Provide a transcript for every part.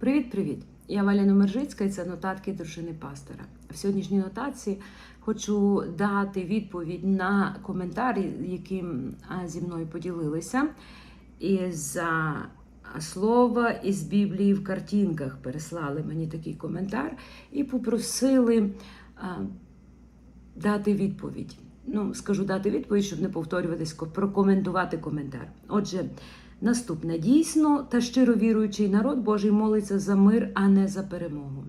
Привіт-привіт! Я Валя Номержицька і це нотатки дружини пастора. В сьогоднішній нотації хочу дати відповідь на коментар, яким зі мною поділилися. Із а, слова із Біблії в картинках переслали мені такий коментар і попросили дати відповідь. Ну, скажу дати відповідь, щоб не повторюватись, прокоментувати коментар. Отже, наступне. Дійсно та щиро віруючий народ Божий молиться за мир, а не за перемогу,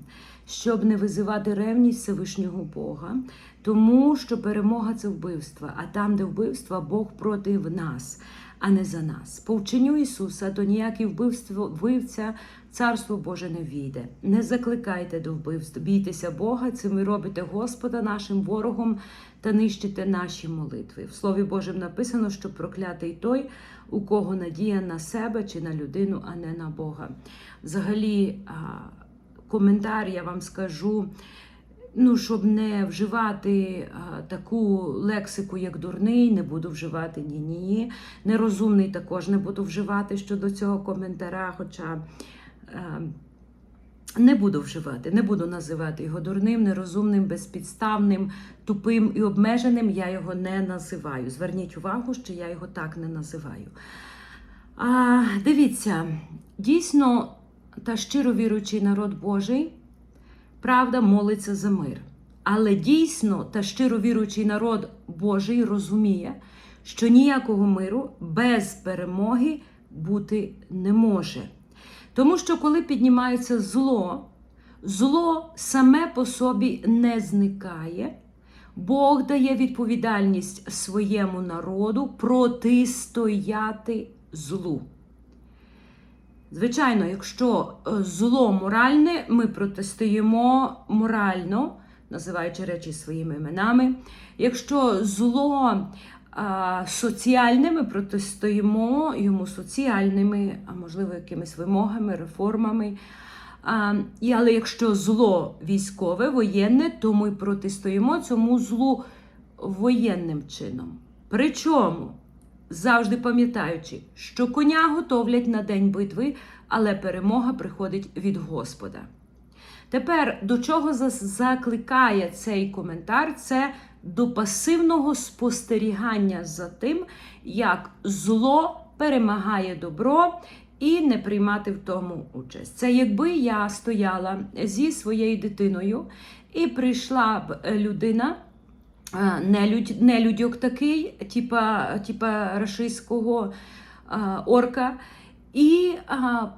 щоб не визивати ревність Всевишнього Бога, тому що перемога це вбивство, а там, де вбивство, Бог проти нас, а не за нас. По вченню Ісуса, то ніяке вбивство вбивця Царство Боже не війде. Не закликайте до вбивств, бійтеся Бога, цим ви робите Господа нашим ворогом та нищите наші молитви. В Слові Божому написано, що проклятий той, у кого надія на себе чи на людину, а не на Бога. Взагалі, коментар я вам скажу. Ну, щоб не вживати а, таку лексику, як дурний, не буду вживати ні-ні. Нерозумний також не буду вживати щодо цього коментаря, хоча е, не буду вживати, не буду називати його дурним, нерозумним, безпідставним, тупим і обмеженим. Я його не називаю. Зверніть увагу, що я його так не називаю. А, дивіться, дійсно, та щиро віруючий народ Божий, правда, молиться за мир. Але дійсно, та щиро віруючий народ Божий розуміє, що ніякого миру без перемоги бути не може. Тому що коли піднімається зло, зло саме по собі не зникає. Бог дає відповідальність своєму народу протистояти злу. Звичайно, якщо е, зло моральне, ми протистоїмо морально, називаючи речі своїми іменами. Якщо зло а, соціальне, ми протистоїмо йому соціальними, а можливо, якимись вимогами, реформами. А, і, але якщо зло військове, воєнне, то ми протистоїмо цьому злу воєнним чином. Причому завжди пам'ятаючи, що коня готовлять на день битви, але перемога приходить від Господа. Тепер до чого закликає цей коментар? Це до пасивного спостерігання за тим, як зло перемагає добро. І не приймати в тому участь. Це якби я стояла зі своєю дитиною і прийшла б людина, а, нелюдь, нелюдьок такий, типа, типа рашистського орка, і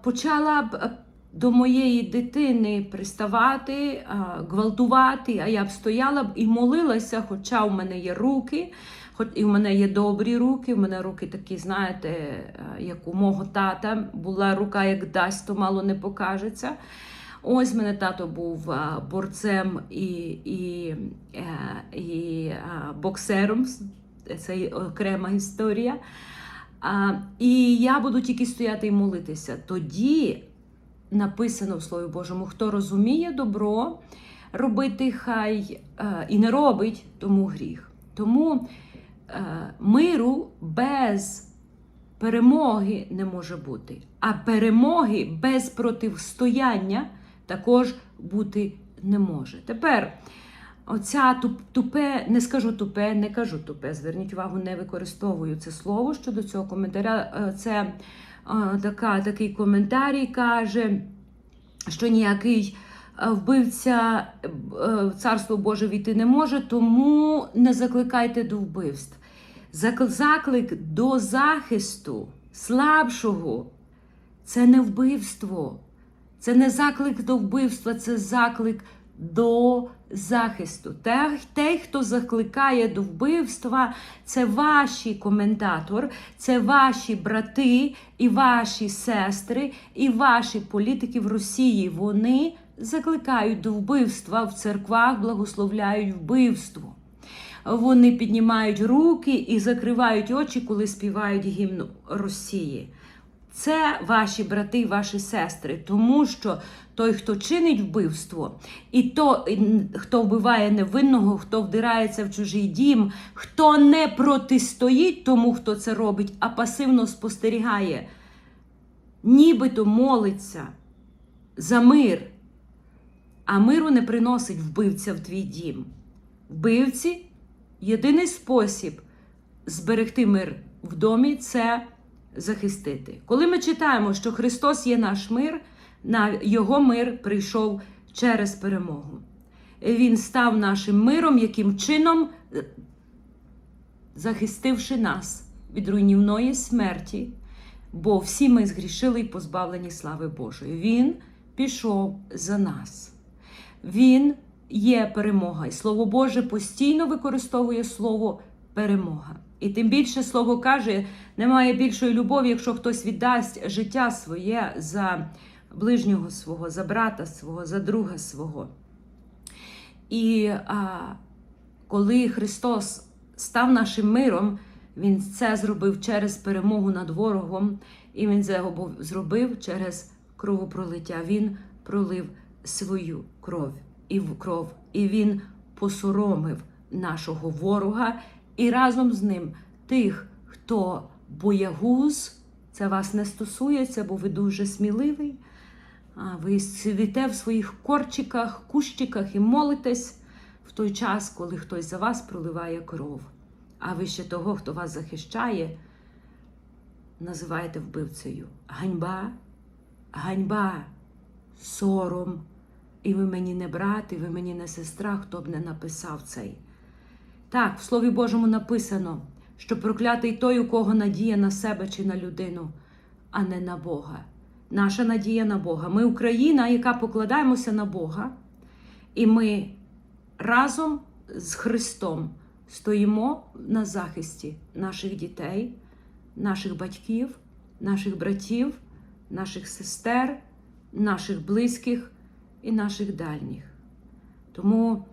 почала б до моєї дитини приставати, а, гвалтувати, а я б стояла б і молилася, хоча в мене є руки. Хоч і в мене є добрі руки, в мене руки такі, знаєте, е, як у мого тата була рука, як дасть, то мало не покажеться. Ось мене тато був борцем і, і, е, і боксером. Це окрема історія. І я буду тільки стояти і молитися. Тоді написано в Слові Божому, хто розуміє добро, робити хай е, і не робить, тому гріх. Тому е, миру без перемоги не може бути, а перемоги без протистояння також бути не може. Тепер оця тупе, не скажу тупе, не кажу тупе. Зверніть увагу, не використовую це слово щодо цього коментаря. Е, Це е, така, такий коментарій каже, що ніякий е, вбивця царство Боже війти не може, тому не закликайте до вбивств. Заклик до захисту слабшого це не вбивство. Це не заклик до вбивства, це заклик до захисту. Те- хто закликає до вбивства, це ваші коментатор, це ваші брати і ваші сестри, і ваші політики в Росії. Вони закликають до вбивства в церквах, благословляють вбивство. Вони піднімають руки і закривають очі, коли співають гімн Росії. Це ваші брати і ваші сестри, тому що той, хто чинить вбивство, і то, хто вбиває невинного, хто вдирається в чужий дім, хто не протистоїть тому, хто це робить, а пасивно спостерігає, нібито молиться, за мир. А миру не приносить вбивця в твій дім. Вбивці єдиний спосіб зберегти мир в домі це захистити. Коли ми читаємо, що Христос є наш мир, на Його мир прийшов через перемогу. Він став нашим миром, яким чином, е, захистивши нас від руйнівної смерті, бо всі ми згрішили і позбавлені слави Божої. Він пішов за нас. Він є перемога. І Слово Боже постійно використовує слово перемога. І тим більше слово каже, немає більшої любові, якщо хтось віддасть життя своє за ближнього свого, за брата свого, за друга свого. І а, коли Христос став нашим миром, Він це зробив через перемогу над ворогом, і Він це зробив через кровопролиття. Він пролив свою кров і в кров, і він посоромив нашого ворога, і разом з ним тих, хто боягуз, це вас не стосується, бо ви дуже сміливий. А ви сидите в своїх корчиках, кущиках і молитесь в той час, коли хтось за вас проливає кров. А ви ще того, хто вас захищає, називаєте вбивцею. Ганьба, ганьба, сором. І ви мені не брат, і ви мені не сестра, хто б не написав цей. Так, в Слові Божому написано, що проклятий той, у кого надія на себе чи на людину, а не на Бога. Наша надія на Бога. Ми Україна, яка покладаємося на Бога, і ми разом з Христом стоїмо на захисті наших дітей, наших батьків, наших братів, наших сестер, наших близьких і наших дальніх. Тому,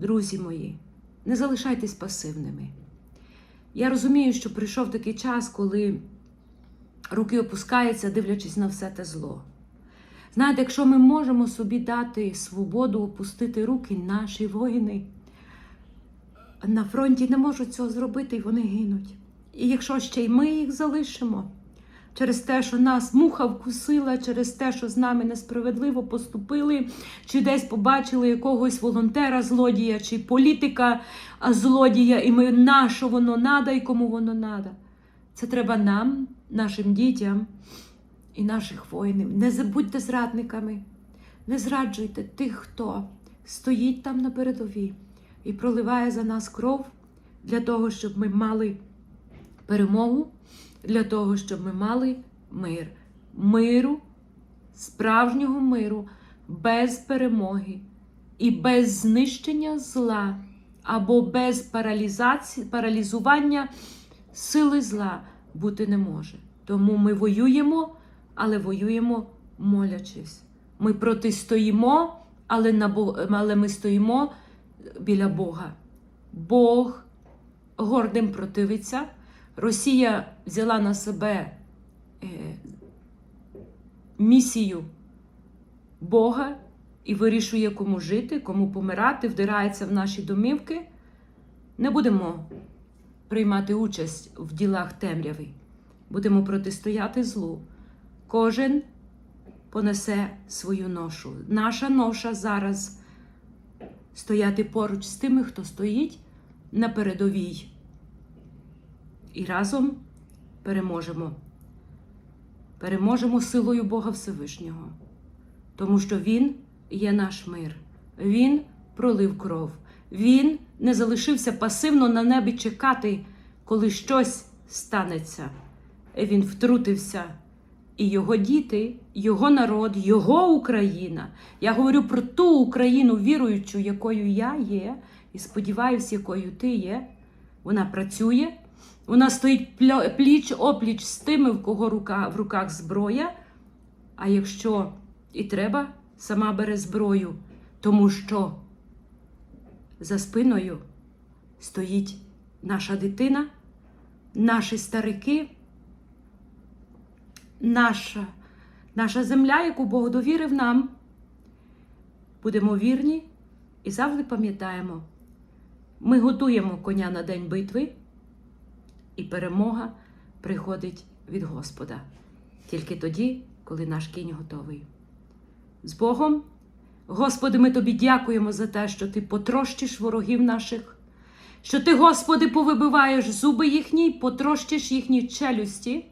друзі мої, не залишайтесь пасивними. Я розумію, що прийшов такий час, коли руки опускаються, дивлячись на все те зло. Знаєте, якщо ми можемо собі дати свободу опустити руки, наші воїни на фронті не можуть цього зробити, і вони гинуть. І якщо ще й ми їх залишимо через те, що нас муха вкусила, через те, що з нами несправедливо поступили, чи десь побачили якогось волонтера злодія, чи політика злодія, і ми на що воно надо і кому воно надо. Це треба нам, нашим дітям і наших воїнів. Не забудьте зрадниками, не зраджуйте тих, хто стоїть там на передовій і проливає за нас кров для того, щоб ми мали перемогу, для того, щоб ми мали мир. Миру, справжнього миру, без перемоги і без знищення зла або без паралізування сили зла бути не може. Тому ми воюємо, але воюємо молячись. Ми протистоїмо, але, на Бо- але ми стоїмо біля Бога. Бог гордим противиться. Росія взяла на себе е, місію Бога і вирішує, кому жити, кому помирати, вдирається в наші домівки. Не будемо приймати участь в ділах темряви. Будемо протистояти злу. Кожен понесе свою ношу. Наша ноша зараз стояти поруч з тими, хто стоїть на передовій. І разом переможемо. Переможемо силою Бога Всевишнього, тому що Він є наш мир. Він пролив кров. Він не залишився пасивно на небі чекати, коли щось станеться. Він втрутився. І його діти, його народ, його Україна. Я говорю про ту Україну віруючу, якою я є, і сподіваюся, якою ти є. Вона працює, вона стоїть пліч опліч з тими, в кого рука, в руках зброя. А якщо і треба, сама бере зброю, тому що за спиною стоїть наша дитина, наші старики, наша, наша земля, яку Бог довірив нам. Будемо вірні і завжди пам'ятаємо, ми готуємо коня на день битви, і перемога приходить від Господа. Тільки тоді, коли наш кінь готовий. З Богом, Господи, ми тобі дякуємо за те, що Ти потрощиш ворогів наших, що Ти, Господи, повибиваєш зуби їхні, потрощиш їхні челюсті.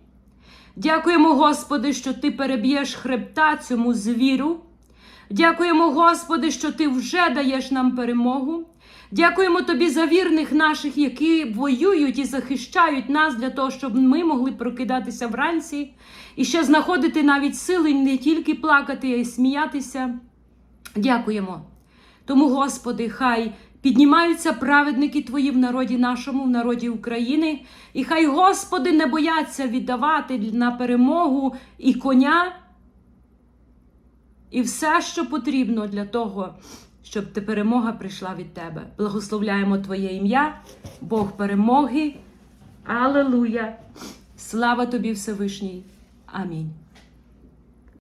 Дякуємо, Господи, що Ти переб'єш хребта цьому звіру. Дякуємо, Господи, що Ти вже даєш нам перемогу. Дякуємо Тобі за вірних наших, які воюють і захищають нас для того, щоб ми могли прокидатися вранці і ще знаходити навіть сили не тільки плакати, а й сміятися. Дякуємо. Тому, Господи, хай піднімаються праведники Твої в народі нашому, в народі України, і хай, Господи, не бояться віддавати на перемогу і коня, і все, що потрібно для того, щоб ти перемога прийшла від Тебе. Благословляємо Твоє ім'я, Бог перемоги. Алелуя! Слава тобі, Всевишній! Амінь.